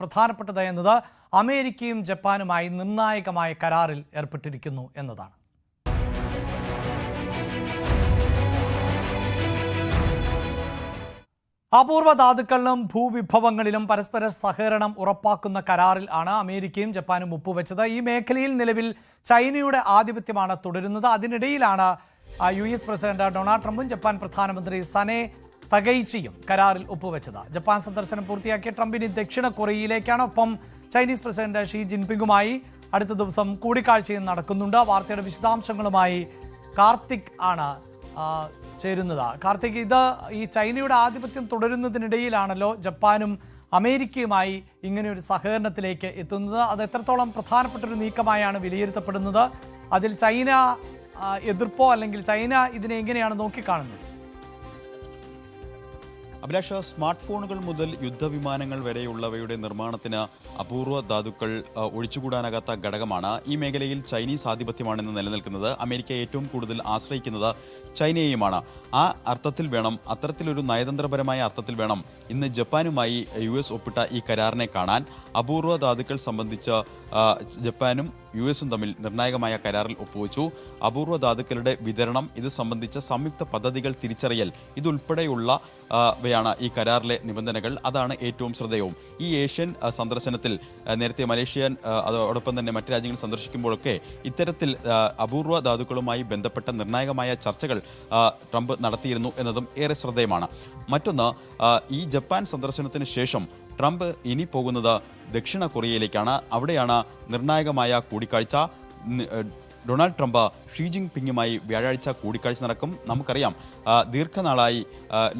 പ്രധാനപ്പെട്ടത് എന്നത് അമേരിക്കയും ജപ്പാനുമായി നിർണായകമായ കരാറിൽ ഏർപ്പെട്ടിരിക്കുന്നു എന്നതാണ്. അപൂർവ ധാതുക്കളിലും ഭൂവിഭവങ്ങളിലും പരസ്പര സഹകരണം ഉറപ്പാക്കുന്ന കരാറിൽ ആണ് അമേരിക്കയും ജപ്പാനും ഒപ്പുവെച്ചത്. ഈ മേഖലയിൽ നിലവിൽ ചൈനയുടെ ആധിപത്യമാണ് തുടരുന്നത്. അതിനിടയിലാണ് യു എസ് പ്രസിഡന്റ് ഡൊണാൾഡ് ട്രംപും ജപ്പാൻ പ്രധാനമന്ത്രി സനെ തകൈച്ചിയും കരാറിൽ ഒപ്പുവെച്ചത്. ജപ്പാൻ സന്ദർശനം പൂർത്തിയാക്കിയ ട്രംപിന് ദക്ഷിണ കൊറിയയിലേക്കാണ്. ഒപ്പം ചൈനീസ് പ്രസിഡന്റ് ഷീ ജിൻപിങ്ങുമായി അടുത്ത ദിവസം കൂടിക്കാഴ്ചയും നടക്കുന്നുണ്ട്. വാർത്തയുടെ വിശദാംശങ്ങളുമായി കാർത്തിക് ആണ് ചേരുന്നത്. കാർത്തിക് ഇത് ഈ ചൈനയുടെ ആധിപത്യം തുടരുന്നതിനിടയിലാണല്ലോ ജപ്പാനും അമേരിക്കയുമായി ഇങ്ങനെ ഒരു സഹകരണത്തിലേക്ക് എത്തുന്നത്. അത് എത്രത്തോളം പ്രധാനപ്പെട്ട ഒരു നീക്കമായാണ് വിലയിരുത്തപ്പെടുന്നത്? അതിൽ ചൈന എതിർപ്പോ അല്ലെങ്കിൽ ചൈന ഇതിനെ എങ്ങനെയാണ് നോക്കിക്കാണുന്നത്? അഭിലാഷ സ്മാർട്ട് ഫോണുകൾ മുതൽ യുദ്ധവിമാനങ്ങൾ വരെയുള്ളവയുടെ നിർമ്മാണത്തിന് അപൂർവ ധാതുക്കൾ ഒഴിച്ചുകൂടാനാകാത്ത ഘടകമാണ് ഈ മേഖലയിൽ ചൈനീസ് ആധിപത്യമാണെന്ന് നിലനിൽക്കുന്നത്. അമേരിക്ക ഏറ്റവും കൂടുതൽ ആശ്രയിക്കുന്നത് ചൈനയെയുമാണ്. ആ അർത്ഥത്തിൽ വേണം അത്തരത്തിലൊരു നയതന്ത്രപരമായ അർത്ഥത്തിൽ വേണം ഇന്ന് ജപ്പാനുമായി യു എസ് ഒപ്പിട്ട ഈ കരാറിനെ കാണാൻ. അപൂർവ ധാതുക്കൾ സംബന്ധിച്ച് ജപ്പാനും യു എസും തമ്മിൽ നിർണായകമായ കരാറിൽ ഒപ്പുവെച്ചു. അപൂർവ ധാതുക്കളുടെ വിതരണം ഇത് സംബന്ധിച്ച സംയുക്ത പദ്ധതികൾ തിരിച്ചറിയൽ ഇതുൾപ്പെടെയുള്ള വയാണ് ഈ കരാറിലെ നിബന്ധനകൾ. അതാണ് ഏറ്റവും ശ്രദ്ധേയവും. ഈ ഏഷ്യൻ സന്ദർശനത്തിൽ നേരത്തെ മലേഷ്യൻ അതോടൊപ്പം തന്നെ മറ്റു രാജ്യങ്ങൾ സന്ദർശിക്കുമ്പോഴൊക്കെ ഇത്തരത്തിൽ അപൂർവ ധാതുക്കളുമായി ബന്ധപ്പെട്ട നിർണായകമായ ചർച്ചകൾ ട്രംപ് നടത്തിയിരുന്നു എന്നതും ഏറെ ശ്രദ്ധേയമാണ്. മറ്റൊന്ന് ഈ ജപ്പാൻ സന്ദർശനത്തിന് ശേഷം ട്രംപ് ഇനി പോകുന്നത് ദക്ഷിണ കൊറിയയിലേക്കാണ്. അവിടെയാണ് നിർണായകമായ കൂടിക്കാഴ്ച. ഡൊണാൾഡ് ട്രംപ് ഷീ ജിങ് പിങ്ങുമായി വ്യാഴാഴ്ച കൂടിക്കാഴ്ച നടക്കും. നമുക്കറിയാം ദീർഘനാളായി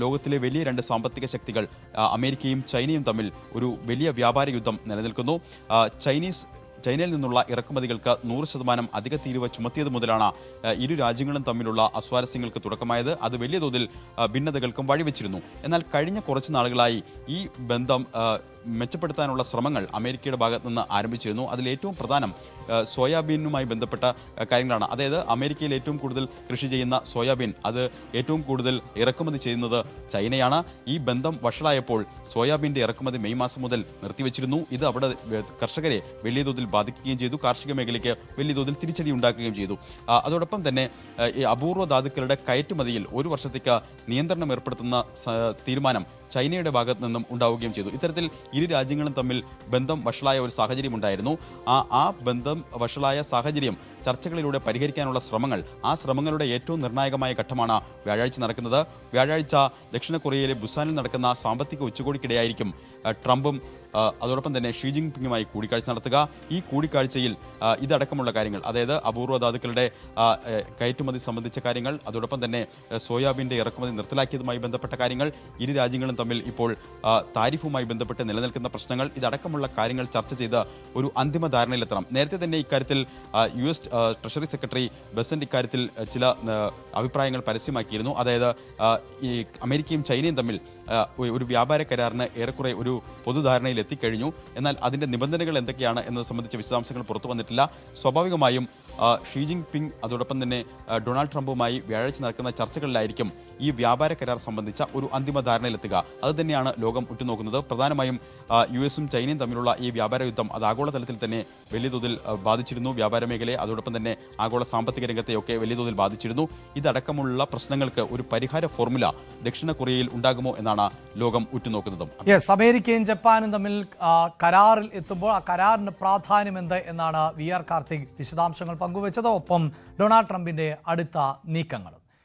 ലോകത്തിലെ വലിയ രണ്ട് സാമ്പത്തിക ശക്തികൾ അമേരിക്കയും ചൈനയും തമ്മിൽ ഒരു വലിയ വ്യാപാര യുദ്ധം നിലനിൽക്കുന്നു. ചൈനീസ് ചൈനയിൽ നിന്നുള്ള ഇറക്കുമതികൾക്ക് നൂറ് ശതമാനം അധിക തീരുവ ചുമത്തിയത് മുതലാണ് ഇരു രാജ്യങ്ങളും തമ്മിലുള്ള അസ്വാരസ്യങ്ങൾക്ക് തുടക്കമായത്. അത് വലിയ തോതിൽ ഭിന്നതകൾക്കും വഴിവെച്ചിരുന്നു. എന്നാൽ കഴിഞ്ഞ കുറച്ച് നാളുകളായി ഈ ബന്ധം മെച്ചപ്പെടുത്താനുള്ള ശ്രമങ്ങൾ അമേരിക്കയുടെ ഭാഗത്ത് നിന്ന് ആരംഭിച്ചിരുന്നു. അതിൽ ഏറ്റവും പ്രധാനം സോയാബീനുമായി ബന്ധപ്പെട്ട കാര്യങ്ങളാണ്. അതായത് അമേരിക്കയിൽ ഏറ്റവും കൂടുതൽ കൃഷി ചെയ്യുന്ന സോയാബീൻ അത് ഏറ്റവും കൂടുതൽ ഇറക്കുമതി ചെയ്യുന്നത് ചൈനയാണ്. ഈ ബന്ധം വഷളായപ്പോൾ സോയാബീന്റെ ഇറക്കുമതി മെയ് മാസം മുതൽ നിർത്തിവെച്ചിരുന്നു. ഇത് അവിടെ കർഷകരെ വലിയ തോതിൽ ബാധിക്കുകയും ചെയ്തു. കാർഷിക മേഖലയ്ക്ക് വലിയ തോതിൽ തിരിച്ചടി ഉണ്ടാക്കുകയും ചെയ്തു. അതോടൊപ്പം തന്നെ ഈ അപൂർവ ധാതുക്കളുടെ കയറ്റുമതിയിൽ ഒരു വർഷത്തേക്ക് നിയന്ത്രണം ഏർപ്പെടുത്തുന്ന തീരുമാനം ചൈനയുടെ ഭാഗത്തു നിന്നും ഉണ്ടാവുകയും ചെയ്തു. ഇത്തരത്തിൽ ഇരു രാജ്യങ്ങളും തമ്മിൽ ബന്ധം വഷളായ ഒരു സാഹചര്യം ഉണ്ടായിരുന്നു. ആ ആ ബന്ധം വഷളായ സാഹചര്യം ചർച്ചകളിലൂടെ പരിഹരിക്കാനുള്ള ശ്രമങ്ങൾ ആ ശ്രമങ്ങളുടെ ഏറ്റവും നിർണായകമായ ഘട്ടമാണ് വ്യാഴാഴ്ച നടക്കുന്നത്. വ്യാഴാഴ്ച ദക്ഷിണ കൊറിയയിലെ ബുസാനിൽ നടക്കുന്ന സാമ്പത്തിക ഉച്ചകോടിക്കിടെയായിരിക്കും ട്രംപും അതോടൊപ്പം തന്നെ ഷീ ജിങ് പിങ്ങുമായി കൂടിക്കാഴ്ച നടത്തുക. ഈ കൂടിക്കാഴ്ചയിൽ ഇതടക്കമുള്ള കാര്യങ്ങൾ അതായത് അപൂർവ ധാതുക്കളുടെ കയറ്റുമതി സംബന്ധിച്ച കാര്യങ്ങൾ അതോടൊപ്പം തന്നെ സോയാബീന്റെ ഇറക്കുമതി നിർത്തലാക്കിയതുമായി ബന്ധപ്പെട്ട കാര്യങ്ങൾ ഇരു രാജ്യങ്ങളും തമ്മിൽ ഇപ്പോൾ താരിഫുമായി ബന്ധപ്പെട്ട് നിലനിൽക്കുന്ന പ്രശ്നങ്ങൾ ഇതടക്കമുള്ള കാര്യങ്ങൾ ചർച്ച ചെയ്ത് ഒരു അന്തിമ ധാരണയിലെത്തണം. നേരത്തെ തന്നെ ഇക്കാര്യത്തിൽ U S treasury secretary Bessent ഇക്കാര്യത്തിൽ ചില അഭിപ്രായങ്ങൾ പരസ്യമാക്കിയിരുന്നു. അതായത് ഈ അമേരിക്കയും ചൈനയും തമ്മിൽ ഒരു വ്യാപാര കരാറിന് ഏറെക്കുറെ ഒരു പൊതുധാരണയിൽ എത്തിക്കഴിഞ്ഞു. എന്നാൽ അതിന്റെ നിബന്ധനകൾ എന്തൊക്കെയാണ് എന്നത് സംബന്ധിച്ച വിശദാംശങ്ങൾ പുറത്തു വന്നിട്ടില്ല. സ്വാഭാവികമായും ഷീ ജിങ് പിങ് അതോടൊപ്പം തന്നെ ഡൊണാൾഡ് ട്രംപുമായി വ്യാഴാഴ്ച നടക്കുന്ന ചർച്ചകളിലായിരിക്കും ഈ വ്യാപാര കരാർ സംബന്ധിച്ച ഒരു അന്തിമ ധാരണയിലെത്തുക. അത് തന്നെയാണ് ലോകം ഉറ്റുനോക്കുന്നത്. പ്രധാനമായും യു എസും ചൈനയും തമ്മിലുള്ള ഈ വ്യാപാര യുദ്ധം അത് ആഗോളതലത്തിൽ തന്നെ വലിയ തോതിൽ ബാധിച്ചിരുന്നു. വ്യാപാര മേഖലയെ അതോടൊപ്പം തന്നെ ആഗോള സാമ്പത്തിക രംഗത്തെയൊക്കെ വലിയ തോതിൽ ബാധിച്ചിരുന്നു. ഇതടക്കമുള്ള പ്രശ്നങ്ങൾക്ക് ഒരു പരിഹാര ഫോർമുല ദക്ഷിണ കൊറിയയിൽ ഉണ്ടാകുമോ എന്നാണ് ലോകം ഉറ്റുനോക്കുന്നത്. യെസ് അമേരിക്കയും ജപ്പാനും തമ്മിൽ കരാറിൽ എത്തുമ്പോൾ ആ കരാറിന് പ്രാധാന്യം എന്ത് എന്നാണ് വി ആർ കാർത്തിക് വിശദാംശങ്ങൾ പങ്കുവച്ചത് ഒപ്പം ഡൊണാൾഡ് ട്രംപിന്റെ അടുത്ത നീക്കങ്ങളും.